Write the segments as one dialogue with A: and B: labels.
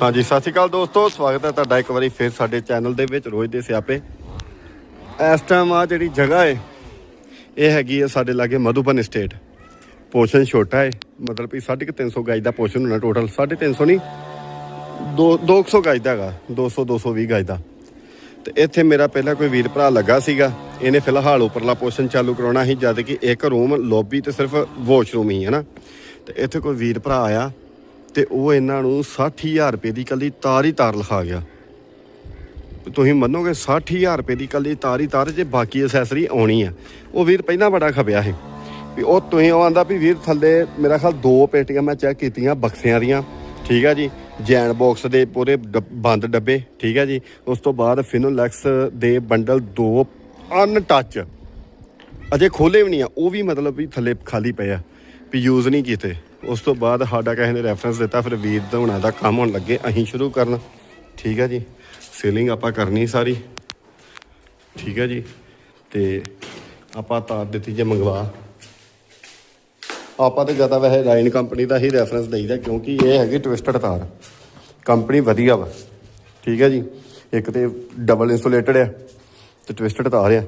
A: ਹਾਂਜੀ, ਸਤਿ ਸ਼੍ਰੀ ਅਕਾਲ ਦੋਸਤੋ, ਸਵਾਗਤ ਹੈ ਤੁਹਾਡਾ ਇੱਕ ਵਾਰੀ ਫਿਰ ਸਾਡੇ ਚੈਨਲ ਦੇ ਵਿੱਚ ਰੋਜ਼ ਦੇ ਸਿਆਪੇ। ਇਸ ਟਾਈਮ ਆ ਜਿਹੜੀ ਜਗ੍ਹਾ ਏ, ਇਹ ਹੈਗੀ ਹੈ ਸਾਡੇ ਲਾਗੇ ਮਧੂਬਨ ਸਟੇਟ ਪੋਰਸ਼ਨ ਛੋਟਾ ਹੈ ਮਤਲਬ ਕਿ 350 ਗਾਜ ਦਾ ਪੋਰਸ਼ਨ ਹੋਣਾ ਟੋਟਲ 350 ਨਹੀਂ 2 200 ਗਾਜ ਦਾ ਹੈਗਾ 200 220 ਗਾਜ ਦਾ। ਤੇ ਇੱਥੇ ਮੇਰਾ ਪਹਿਲਾਂ ਕੋਈ ਵੀਰ ਭਰਾ ਲੱਗਾ ਸੀਗਾ, ਇਹਨੇ ਫਿਲਹਾਲ ਉੱਪਰਲਾ ਪੋਰਸ਼ਨ ਚਾਲੂ ਕਰਾਉਣਾ ਸੀ, ਜਦ ਕਿ ਇੱਕ ਰੂਮ ਲੌਬੀ ਤੇ ਸਿਰਫ ਵਾਸ਼ਰੂਮ ਹੀ ਹੈ ਨਾ। ਤੇ ਇੱਥੇ ਕੋਈ ਵੀਰ ਭਰਾ ਆਇਆ ਤੇ ਉਹ ਇਹਨਾਂ ਨੂੰ 60000 ਰੁਪਏ ਦੀ ਕੱਲੀ ਤਾਰ ਹੀ ਤਾਰ ਲਿਖਾ ਗਿਆ। ਤੇ ਤੁਸੀਂ ਮੰਨੋਗੇ 60000 ਰੁਪਏ ਦੀ ਕੱਲੀ ਤਾਰ ਹੀ ਤਾਰ ਜੇ ਬਾਕੀ ਅਸੈਸਰੀ ਆਉਣੀ ਆ। ਉਹ ਵੀਰ ਪਹਿਲਾਂ ਬੜਾ ਖਪਿਆ ਸੀ। ਵੀ ਉਹ ਤੁਸੀਂ ਉਹ ਆਂਦਾ ਵੀ ਵੀਰ ਥੱਲੇ ਮੇਰਾ ਖਿਆਲ ਦੋ ਪੇਟੀਆਂ ਮੈਂ ਚੈੱਕ ਕੀਤੀਆਂ ਬਕਸਿਆਂ ਦੀਆਂ। ਠੀਕ ਆ ਜੀ? ਜੈਨ ਬਾਕਸ ਦੇ ਪੂਰੇ ਡੱਬ- ਬੰਦ ਡੱਬੇ। ਠੀਕ ਆ ਜੀ? ਉਸ ਤੋਂ ਬਾਅਦ ਫਿਨੋਲੈਕਸ ਦੇ ਬੰਡਲ ਦੋ ਅਨ ਟੱਚ ਅਜੇ ਖੋਲੇ ਵੀ ਨਹੀਂ ਆ। ਉਹ ਵੀ ਮਤਲਬ ਵੀ ਥੱਲੇ ਖਾਲੀ ਪਏ ਆ। ਵੀ ਯੂਜ਼ ਨਹੀਂ ਕੀਤੇ। ਉਸ ਤੋਂ ਬਾਅਦ ਸਾਡਾ ਕਿਸੇ ਨੇ ਰੈਫਰੈਂਸ ਦਿੱਤਾ, ਫਿਰ ਵੀਰ ਧੋਣਾ ਦਾ ਕੰਮ ਹੋਣ ਲੱਗੇ, ਅਸੀਂ ਸ਼ੁਰੂ ਕਰਨ। ਠੀਕ ਹੈ ਜੀ? ਸੀਲਿੰਗ ਆਪਾਂ ਕਰਨੀ ਸਾਰੀ। ਠੀਕ ਹੈ ਜੀ? ਤੇ ਆਪਾਂ ਤਾਰ ਦਿੱਤੀ ਜੇ ਮੰਗਵਾ। ਆਪਾਂ ਤੇ ਜ਼ਿਆਦਾ ਵੈਸੇ ਲਾਈਨ ਕੰਪਨੀ ਦਾ ਹੀ ਰੈਫਰੈਂਸ ਦਈਦਾ, ਕਿਉਂਕਿ ਇਹ ਹੈਗੀ ਟਵਿਸਟਡ ਤਾਰ। ਕੰਪਨੀ ਵਧੀਆ ਵਾ। ਠੀਕ ਹੈ ਜੀ? ਇੱਕ ਤੇ ਡਬਲ ਇਨਸੂਲੇਟਡ ਆ, ਤੇ ਟਵਿਸਟਡ ਤਾਰ ਆ।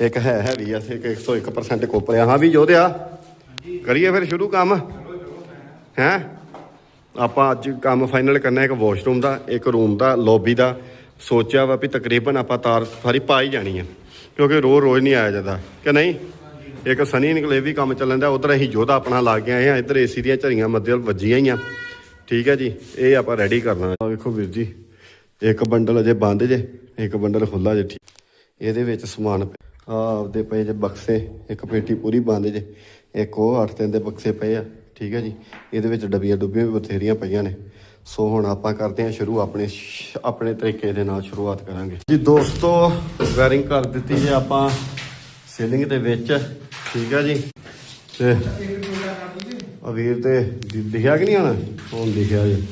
A: ਇੱਕ ਹੈ ਹੈਵੀ ਆ ਤੇ ਇੱਕ 101% ਕੋਪਰ ਆ। ਹਾਂ ਵੀ ਜੋਧਿਆ, ਕਰੀਏ ਫਿਰ ਸ਼ੁਰੂ ਕੰਮ। ਹੈ? ਆਪਾਂ ਅੱਜ ਕੰਮ ਫਾਈਨਲ ਕਰਨਾ, ਇੱਕ ਵਾਸ਼ਰੂਮ ਦਾ, ਇੱਕ ਰੂਮ ਦਾ ਲੌਬੀ ਦਾ। ਸੋਚਿਆ ਵਾ ਵੀ ਤਕਰੀਬਨ ਆਪਾਂ ਤਾਰ ਸਾਰੀ ਪਾ ਹੀ ਜਾਣੀ ਆ, ਕਿਉਂਕਿ ਰੋਜ਼ ਰੋਜ਼ ਨਹੀਂ ਆਇਆ ਜਾਂਦਾ, ਕਿ ਨਹੀਂ? ਇੱਕ ਸਨੀ ਨਿਕਲੇ ਵੀ ਕੰਮ ਚੱਲਣ ਦਾ, ਉਧਰ ਅਸੀਂ ਜੋਧਾ ਆਪਣਾ ਲਾ ਕੇ ਆਏ ਆ, ਇੱਧਰ ਏਸੀ ਦੀਆਂ ਝਰੀਆਂ ਮੱਦੇ ਵੱਜੀਆਂ ਹੀ ਆ। ਠੀਕ ਹੈ ਜੀ, ਇਹ ਆਪਾਂ ਰੈਡੀ ਕਰਨਾ। ਆ ਵੇਖੋ ਵੀਰ ਜੀ, ਇੱਕ ਬੰਡਲ ਅਜੇ ਬੰਦ ਜੇ, ਇੱਕ ਬੰਡਲ ਖੁੱਲਾ ਜੇ, ਠੀਕ। ਇਹਦੇ ਵਿੱਚ ਸਮਾਨ ਆ ਆਪਦੇ ਪਏ ਜੇ ਬਕਸੇ, ਇੱਕ ਪੇਟੀ ਪੂਰੀ ਬੰਦ ਜੇ, ਇੱਕ ਉਹ ਅੱਠ ਤਿੰਨ ਦੇ ਬਕਸੇ ਪਏ ਆ। ਠੀਕ ਹੈ ਜੀ। ਇਹਦੇ ਵਿੱਚ ਡੱਬੀਆਂ ਡੁੱਬੀਆਂ ਵੀ ਬਥੇਰੀਆਂ ਪਈਆਂ ਨੇ। ਸੋ ਹੁਣ ਆਪਾਂ ਕਰਦੇ ਹਾਂ ਸ਼ੁਰੂ, ਆਪਣੇ ਆਪਣੇ ਤਰੀਕੇ ਦੇ ਨਾਲ ਸ਼ੁਰੂਆਤ ਕਰਾਂਗੇ। ਜੀ ਦੋਸਤੋ ਵਾਇਰਿੰਗ ਕਰ ਦਿੱਤੀ ਜੇ ਆਪਾਂ ਸੀਲਿੰਗ ਦੇ ਵਿੱਚ, ਠੀਕ ਹੈ ਜੀ। ਤੇ ਅਵੀਰ ਤੇ ਦਿਖਿਆ ਕਿ ਨਹੀਂ ਹੁਣ? ਹੁਣ ਦਿਖਿਆ ਜੀ।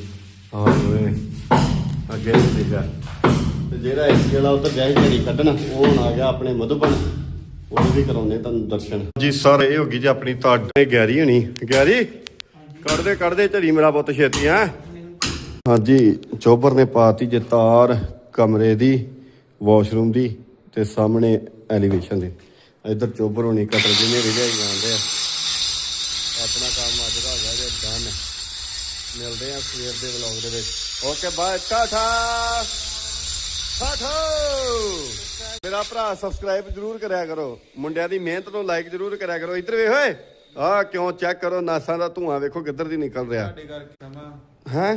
A: ਆਹ ਹੋਏ ਅੱਗੇ ਨਹੀਂ ਦਿਖਿਆ। ਤੇ ਜਿਹੜਾ ਇਸ ਵਾਲਾ ਉੱਧਰ ਜਾਈ ਝੜੀ ਕੱਢਣ, ਉਹ ਹੁਣ ਆ ਗਿਆ ਆਪਣੇ ਮਧੂਬਨ। ਉਹ ਵੀ ਕਰਾਉਣੇ ਤੁਹਾਨੂੰ ਦਰਸ਼ਨ। ਜੀ ਸਰ ਇਹ ਹੋ ਗਈ ਜੀ ਆਪਣੀ ਤੁਹਾਡੇ ਗੈਰੀ ਹੋਣੀ। ਗੈਰੀ ਕੱਢਦੇ ਕੱਢਦੇ ਝੜੀ ਮੇਰਾ ਪੁੱਤ ਛੇਤੀ ਹੈ। ਹਾਂਜੀ ਚੋਬਰ ਨੇ ਪਾਤੀ ਜੇ ਤਾਰ ਕਮਰੇ ਦੀ ਵਾਸ਼ਰੂਮ ਦੀ ਤੇ ਸਾਹਮਣੇ ਐਲੀਵੇਸ਼ਨ ਦੇ। ਇੱਧਰ ਚੋਬਰ ਹੋਣੀ ਕਟਰ ਜਿਹਨੇ ਰਿਜਾਈ ਜਾਂਦੇ ਆ। ਆਪਣਾ ਕੰਮ ਅੱਜ ਦਾ ਹੋ ਗਿਆ ਜੇ ਡਨ ਮਿਲਦੇ ਆ ਸਵੇਰ ਦੇ ਵਲੌਗ ਦੇ ਵਿੱਚ। Okay bye tata! ਟਾਟਾ! ਮੇਰਾ ਭਰਾ ਸਬਸਕ੍ਰਾਈਬ ਜਰੂਰ ਕਰਿਆ ਕਰੋ। ਮੁੰਡਿਆਂ ਦੀ ਮਿਹਨਤ ਨੂੰ ਲਾਈਕ ਜਰੂਰ ਕਰਿਆ ਕਰੋ। ਇੱਧਰ ਵੇਖ ਓਏ। ਆਹ ਕਿਉਂ ਚੈੱਕ ਕਰੋ? ਨਾਸਾਂ ਦਾ ਧੂਆਂ ਵੇਖੋ ਕਿੱਧਰ ਦੀ ਨਿਕਲ ਰਿਹਾ।
B: ਤੁਹਾਡੇ ਕਰਕੇ ਸਮਾਂ
A: ਹੈ?